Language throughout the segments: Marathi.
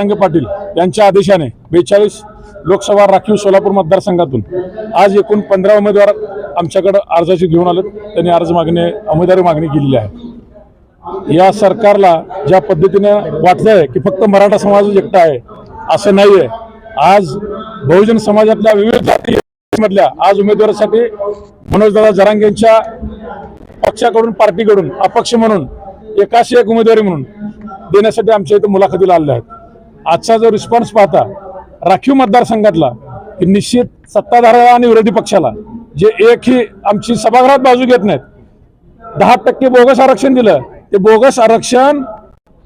जरांगे पाटील यांच्या आदेशाने बेचाळीस लोकसभा राखीव सोलापूर मतदारसंघातून आज एकूण पंधरा उमेदवार आमच्याकडं अर्जाची घेऊन आले त्यांनी अर्ज मागणी उमेदवारी मागणी केलेली आहे. या सरकारला ज्या पद्धतीने वाटतंय की फक्त मराठा समाज एकटा आहे असं नाही आहे आज बहुजन समाजातल्या विविध जाती मधल्या आज उमेदवारासाठी मनोजदादा जरांग यांच्या पक्षाकडून पार्टीकडून अपक्ष म्हणून एकाशी एक उमेदवारी म्हणून देण्यासाठी आमच्या इथं मुलाखतीला आलेल्या आहेत. आजचा जो रिस्पॉन्स पाहता राखीव मतदारसंघातला की निश्चित सत्ताधाऱ्याला आणि विरोधी पक्षाला जे एक ही आमची सभागृहात बाजू घेत नाहीत दहा टक्के बोगस आरक्षण दिलं ते बोगस आरक्षण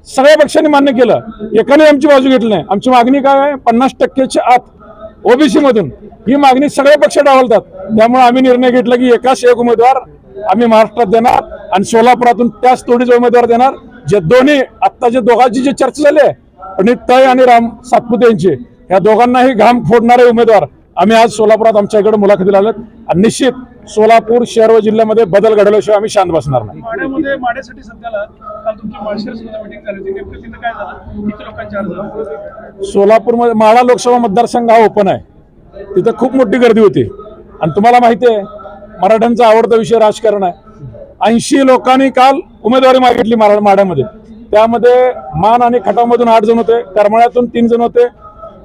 सगळ्या पक्षांनी मान्य केलं. एकाने आमची बाजू घेतली नाही. आमची मागणी काय आहे? पन्नास टक्केच्या आत ओबीसी मधून ही मागणी सगळे पक्ष डावलतात त्यामुळे आम्ही निर्णय घेतला की एकाच एक उमेदवार आम्ही महाराष्ट्रात देणार आणि सोलापुरातून त्याच तोडीचे उमेदवार देणार. जे दोन्ही आत्ता जे दोघांची जी चर्चा झाली आहे प्रणित तय आणि राम सातपुते यांची. या दोघांनाही घाम फोडणारे उमेदवार आम्ही आज सोलापुरात आमच्या इकडे मुलाखतीला आणि निश्चित सोलापूर शहर व जिल्ह्यामध्ये बदल घडवल्याशिवाय आम्ही शांत बसणार नाही. आले? सोलापूरमध्ये माळा लोकसभा मतदारसंघ हा ओपन आहे. तिथं खूप मोठी गर्दी होती. आणि तुम्हाला माहिती आहे मराठ्यांचा आवडता विषय राजकारण आहे. ऐंशी लोकांनी काल उमेदवारी मागितली मारा माड्यामध्ये. त्यामध्ये मान आणि खटामधून आठ जण होते करमाळ्यातून तीन जण होते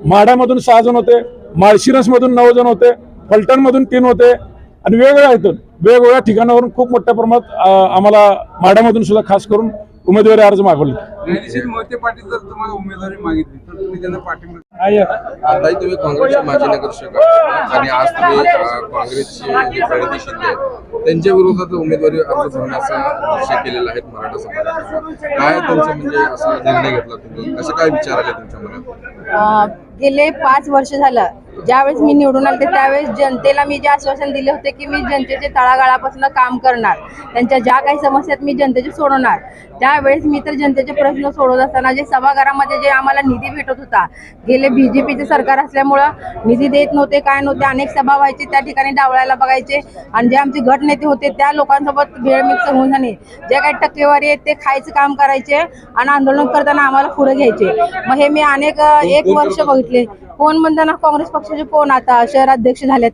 माढ्यामधून सहा जण होते माळशिरसमधून नऊ जण होते फलटणमधून तीन होते आणि वेगवेगळ्या इथून वेगवेगळ्या ठिकाणावरून खूप मोठ्या प्रमाणात आम्हाला माढ्यामधून सुद्धा खास करून उमेदवारी अर्ज मागवले रणजित मोहिते पाटील जर तुम्हाला उमेदवारी मागितली तर तुम्ही त्यांना पाठिंबा आहे. आताही तुम्ही काँग्रेसचे माजी नगरसेवक आहात. आणि आज तुम्ही अं, काँग्रेसचे प्रणिती शिंदे आहेत. त्यांच्या विरोधात उमेदवारी अर्ज भरण्याचा निश्चय केलेला आहे मराठा समाजाचा काय त्यांचं म्हणजे असा निर्णय घेतला तुम्ही कसं काय विचार आले तुमच्या मनात अं, गेले पाच वर्ष झालं ज्यावेळेस मी निवडून आले त्यावेळेस जनतेला मी जे आश्वासन दिले होते की मी जनतेचे तळागाळापासून काम करणार. त्यांच्या ज्या काही समस्या आहेत मी जनतेचे सोडवणार. त्यावेळेस मी तर जनतेचे प्रश्न सोडवत असताना जे सभागृहामध्ये जे आम्हाला निधी भेटत होता गेले बीजेपीचे सरकार असल्यामुळं निधी देत नव्हते काय नव्हते अनेक सभा व्हायचे त्या ठिकाणी डावळायला बघायचे. आणि जे आमचे गटनेते होते त्या लोकांसोबत भेळ मिक्स होऊन जाणे. जे काही टक्केवारी आहेत ते खायचं काम करायचे आणि आंदोलन करताना आम्हाला पुढे घ्यायचे. मग हे मी अनेक एक वर्ष बघितले. कोण म्हणताना काँग्रेस पक्षाचे कोण आता शहराध्यक्ष झालेत?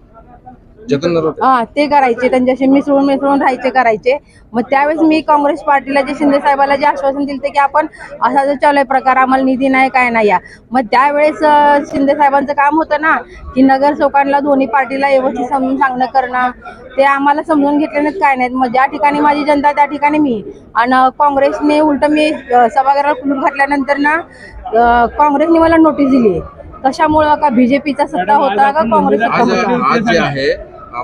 जतन नरोटे हा ते करायचे. त्यांच्याशी मिसळून मिसळून राहायचे करायचे. मग त्यावेळेस मी काँग्रेस पार्टीला जे शिंदे साहेबाला जे आश्वासन दिलं की आपण असा जो चालू आहे प्रकार आम्हाला निधी नाही काय नाही या. मग त्यावेळेस शिंदे साहेबांचं काम होतं ना की नगरसेवकांना दोन्ही पार्टीला व्यवस्थित समजून सांगणं करणं ते आम्हाला समजून घेतले नाहीत काय नाहीत. मग ज्या ठिकाणी माझी जनता त्या ठिकाणी मी. आणि काँग्रेसने उलट मी अं, सभागृहात कुलूप घातल्यानंतर ना काँग्रेसने मला नोटीस दिली. कशामुळं का बीजेपीचा सत्ता होता का काँग्रेसचा आज होता? आज जे आहे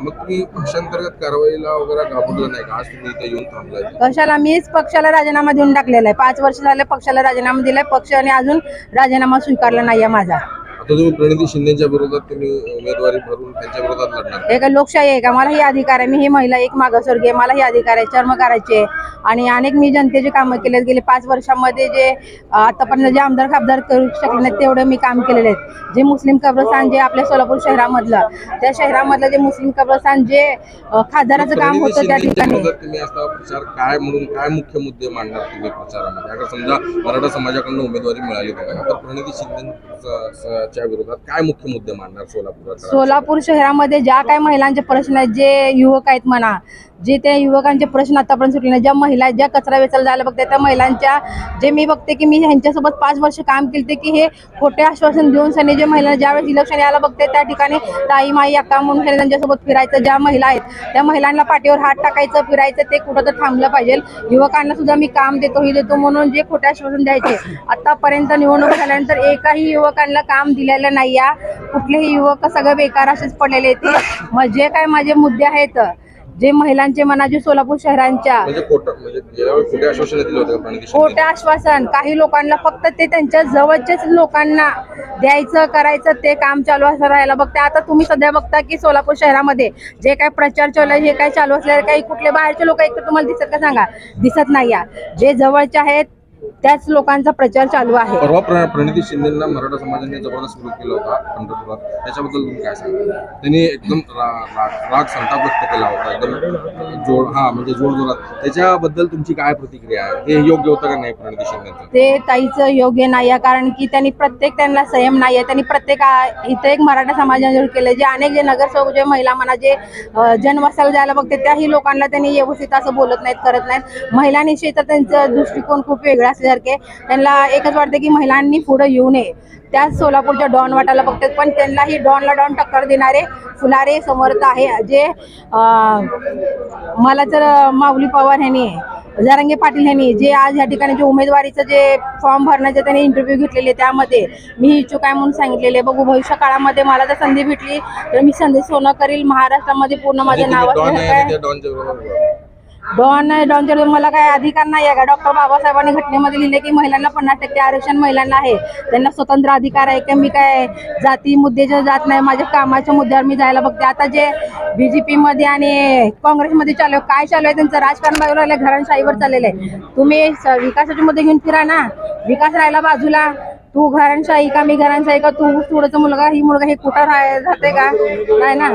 मग तुम्ही पक्षांतर्गत कारवाईला वगैरे घाबरलं नाही का? आज तुम्ही इथे येऊन थांबलाय. कशाला? मीच पक्षाला राजीनामा देऊन टाकलेला आहे. पाच वर्ष झाले पक्षाला राजीनामा दिलाय. पक्षाने अजून राजीनामा स्वीकारला नाही माझा. आता तुम्ही प्रणिती शिंदेच्या विरोधात तुम्ही उमेदवारी भरून त्यांच्या विरोधात लढणार. हे काय लोकशाही आहे का? मला ही अधिकार आहे. मी ही महिला एक मागासवर्गीय मला ही अधिकार आहे. चर्म करायचे आणि अनेक मी जनतेचे कामं केले गेले पाच वर्षामध्ये जे आतापर्यंत जे आमदार खासदार करू शकले नाहीत तेवढे मी काम केलेले आहेत. जे मुस्लिम कब्रस्तान जे आपल्या सोलापूर शहरामधलं त्या शहरामधलं जे मुस्लिम कब्रस्तान जे खासदाराचं काम होतं त्या शिंदेच्या ठिकाणी. तुम्ही प्रचार काय म्हणून काय मुख्य मुद्दे मांडणार तुम्ही प्रचारामध्ये? अगर समजा मराठा समाजाकडून उमेदवारी मिळाली तर प्रणिती शिंदेच्या विरोधात काय मुख्य मुद्दे मांडणार सोलापुरात सोलापूर शहरामध्ये ज्या काही महिलांचे प्रश्न आहेत जे युवक आहेत म्हणा जे त्या युवकांचे प्रश्न आतापर्यंत सुटले नाही. ज्या महिला ज्या कचरा वेचायला जायला बघते त्या महिलांच्या जे मी बघते की मी ह्यांच्यासोबत पाच वर्ष काम केले की हे खोटे आश्वासन देऊन सनी जे महिला ज्यावेळेस इलेक्शन यायला बघते त्या ठिकाणी ताई माई अक्का म्हणून त्यांच्यासोबत फिरायचं. ज्या महिला आहेत त्या महिलांना पाठीवर हात टाकायचं फिरायचं ते कुठं तर थांबलं पाहिजे. युवकांना सुद्धा मी काम देतो ही देतो म्हणून जे खोटे आश्वासन द्यायचे आतापर्यंत निवडणूक झाल्यानंतर एकाही युवकांना काम दिलेलं नाही या. कुठलेही युवक सगळं बेकार असेच पडलेले आहेत. मग जे काय माझे मुद्दे आहेत? जे महिलांचे म्हणा जे सोलापूर शहरांच्या म्हणजे खोटं म्हणजे गेल्या वेळी खोटे आश्वासन दिले होते का प्रणिती शिंदे? खोटे आश्वासन? काही लोकांना फक्त ते त्यांच्या जवळच्याच लोकांना द्यायचं करायचं ते काम चालू असं राहायला बघते आता तुम्ही सध्या बघता की सोलापूर शहरामध्ये जे काय प्रचार चालू आहे जे काय चालू असलेले काही कुठले बाहेरचे लोक एक तुम्हाला दिसत का सांगा? दिसत नाही या जे जवळचे आहेत त्याच लोकांचा प्रचार चालू आहे. परवा प्रणिती शिंदेना मराठा समाजाने जबरदस्त विरोध केला होता पंढरपुरात. त्याच्याबद्दल तुम्ही काय सांगा त्यांनी एकदम राग संताप व्यक्त केला होता. एकदम जोड हा म्हणजे जोड जोरात. त्याच्याबद्दल तुमची काय प्रतिक्रिया आहे? हे योग्य होतं का नाही प्रणिती शिंदेचं? ते ताईचं योग्य नाही आहे कारण की त्यांनी प्रत्येक त्यांना संयम नाही आहे. त्यांनी प्रत्येक इथं एक मराठा समाजाने केले जे अनेक जे नगरसेवक जे महिला म्हणा जे जनवसाला जायला बघते त्याही लोकांना त्यांनी व्यवस्थित असं बोलत नाहीत करत नाहीत. महिलांविषयी तर त्यांचं दृष्टिकोन खूप वेगळा असल्यासारखे. त्यांना एकच वाटतं की महिलांनी पुढे येऊ नये. त्याच सोलापूरच्या डॉन वाटायला बघतात पण त्यांनाही डॉनला डॉन टक्कर देणारे फुलारे समर्थ आहे. जे मला तर माऊली पवार ह्यांनी जारंगे पाटील यांनी जे आज या ठिकाणी जे उमेदवारीचं जे फॉर्म भरण्याचे त्यांनी इंटरव्ह्यू घेतलेले त्यामध्ये मी इच्छुक आहे म्हणून सांगितलेले बघू भविष्य काळामध्ये मला जर संधी भेटली तर मी संधी सोनं करील महाराष्ट्रामध्ये पूर्ण माझं म्हणजे नाव डॉन डॉनच्या डॉन मला काही अधिकार नाही आहे का? डॉक्टर बाबासाहेबांनी घटनेमध्ये लिहिले की महिलांना पन्नास टक्के आरक्षण महिलांना आहे. त्यांना स्वतंत्र अधिकार आहे की मी काय जाती मुद्द्याच्या जात नाही माझ्या कामाच्या मुद्द्यावर मी जायला बघते. आता जे बीजेपी मध्ये आणि काँग्रेसमध्ये चालू आहे काय चालू आहे? त्यांचं राजकारण बाजूला राहिलं घरांशाहीवर चाललेलं आहे. तुम्ही विकासाचे मुद्दे घेऊन फिरा ना. विकास राहिला बाजूला. तू घरांशाही का मी घरांशाही का? तू थोडंच मुलगा ही मुलगा हे कुठं राहते का? नाही ना?